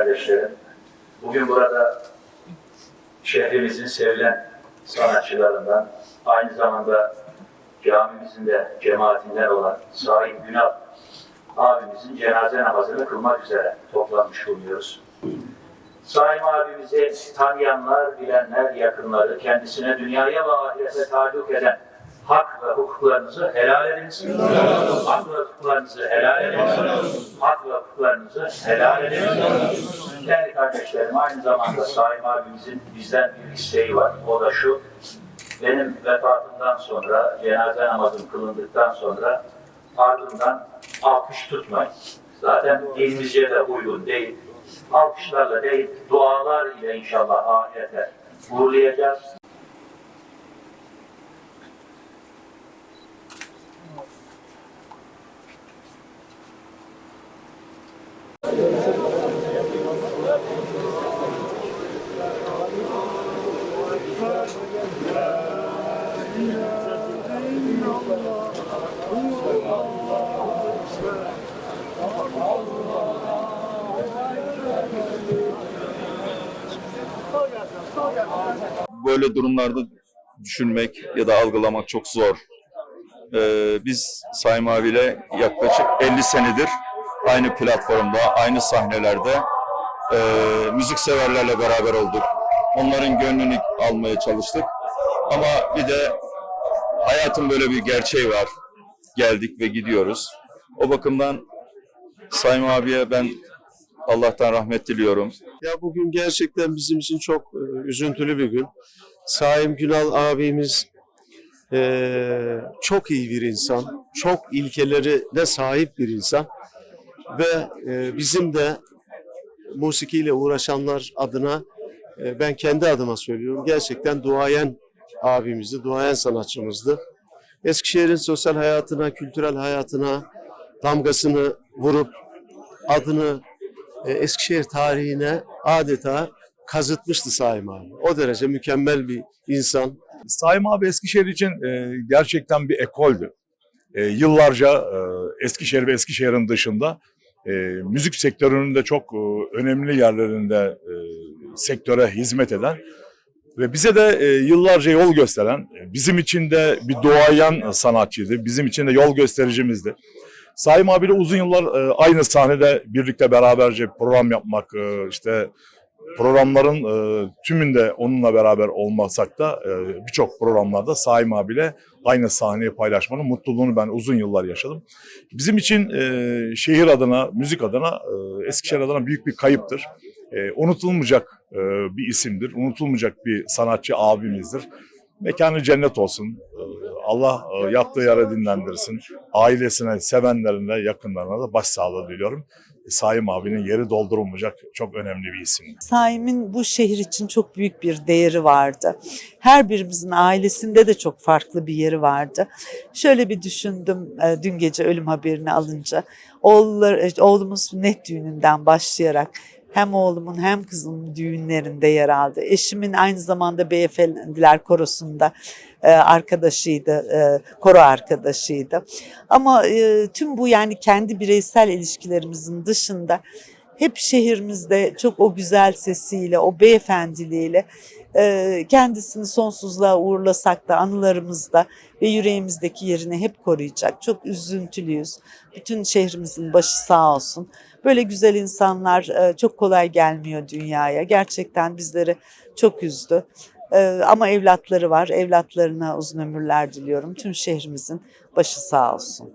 kardeşlerim. Bugün burada şehrimizin sevilen sanatçılarından, aynı zamanda camimizin de cemaatinden olan Said Günal abimizin cenaze namazını kılmak üzere toplanmış bulunuyoruz. Saim abimizi tanıyanlar, bilenler, yakınları, kendisine dünyaya ve ahirete taluk eden hak ve hukuklarınızı helal ediniz. Hak ve hukuklarınızı helal ediniz. Hak ve hukuklarınızı helal ediniz. Kendi kardeşlerim aynı zamanda Saim abimizin bizden bir isteği var. O da şu. Benim vefatımdan sonra, cenaze namazım kılındıktan sonra ardından alkış tutmayın. Zaten dinimizce de uygun değil. Alkışlarla değil, dualar ile inşallah ahirete uğurlayacağız. Böyle durumlarda düşünmek ya da algılamak çok zor. Ee, biz Sayın abiyle yaklaşık 50 senedir aynı platformda, aynı sahnelerde e, müzik severlerle beraber olduk. Onların gönlünü almaya çalıştık. Ama bir de hayatın böyle bir gerçeği var. Geldik ve gidiyoruz. O bakımdan Sayın abiye ben Allah'tan rahmet diliyorum. Ya bugün gerçekten bizim için çok e, üzüntülü bir gün. Saim Günal abimiz e, çok iyi bir insan, çok ilkelerine sahip bir insan ve e, bizim de musikiyle uğraşanlar adına e, ben kendi adıma söylüyorum. Gerçekten duayen abimizdi, duayen sanatçımızdı. Eskişehir'in sosyal hayatına, kültürel hayatına damgasını vurup adını e, Eskişehir tarihine adeta kazıtmıştı Saim abi. O derece mükemmel bir insan. Saim abi Eskişehir için e, gerçekten bir ekoldü. E, yıllarca e, Eskişehir ve Eskişehir'in dışında e, müzik sektörünün de çok önemli yerlerinde e, sektöre hizmet eden ve bize de e, yıllarca yol gösteren, e, bizim için de bir doğayan sanatçıydı, bizim için de yol göstericimizdi. Saim abiyle uzun yıllar e, aynı sahnede birlikte beraberce program yapmak, e, işte programların e, tümünde onunla beraber olmasak da e, birçok programlarda Saim abiyle aynı sahneyi paylaşmanın mutluluğunu ben uzun yıllar yaşadım. Bizim için e, şehir adına, müzik adına, e, Eskişehir adına büyük bir kayıptır. E, unutulmayacak e, bir isimdir, unutulmayacak bir sanatçı abimizdir. Mekanı cennet olsun. E, Allah e, yattığı yere dinlendirsin. Ailesine, sevenlerine, yakınlarına da başsağlığı diliyorum. Saim abinin yeri doldurulmayacak çok önemli bir isim. Saim'in bu şehir için çok büyük bir değeri vardı. Her birimizin ailesinde de çok farklı bir yeri vardı. Şöyle bir düşündüm e, dün gece ölüm haberini alınca. Oğullar, e, oğlumuz net düğününden başlayarak hem oğlumun hem kızımın düğünlerinde yer aldı. Eşimin aynı zamanda Beyefendiler Korosu'nda e, arkadaşıydı, e, koro arkadaşıydı. Ama e, tüm bu yani kendi bireysel ilişkilerimizin dışında hep şehrimizde çok o güzel sesiyle, o beyefendiliğiyle e, kendisini sonsuzluğa uğurlasak da anılarımızda ve yüreğimizdeki yerini hep koruyacak. Çok üzüntülüyüz. Bütün şehrimizin başı sağ olsun. Böyle güzel insanlar e, çok kolay gelmiyor dünyaya. Gerçekten bizleri çok üzdü. E, ama evlatları var. Evlatlarına uzun ömürler diliyorum. Tüm şehrimizin başı sağ olsun.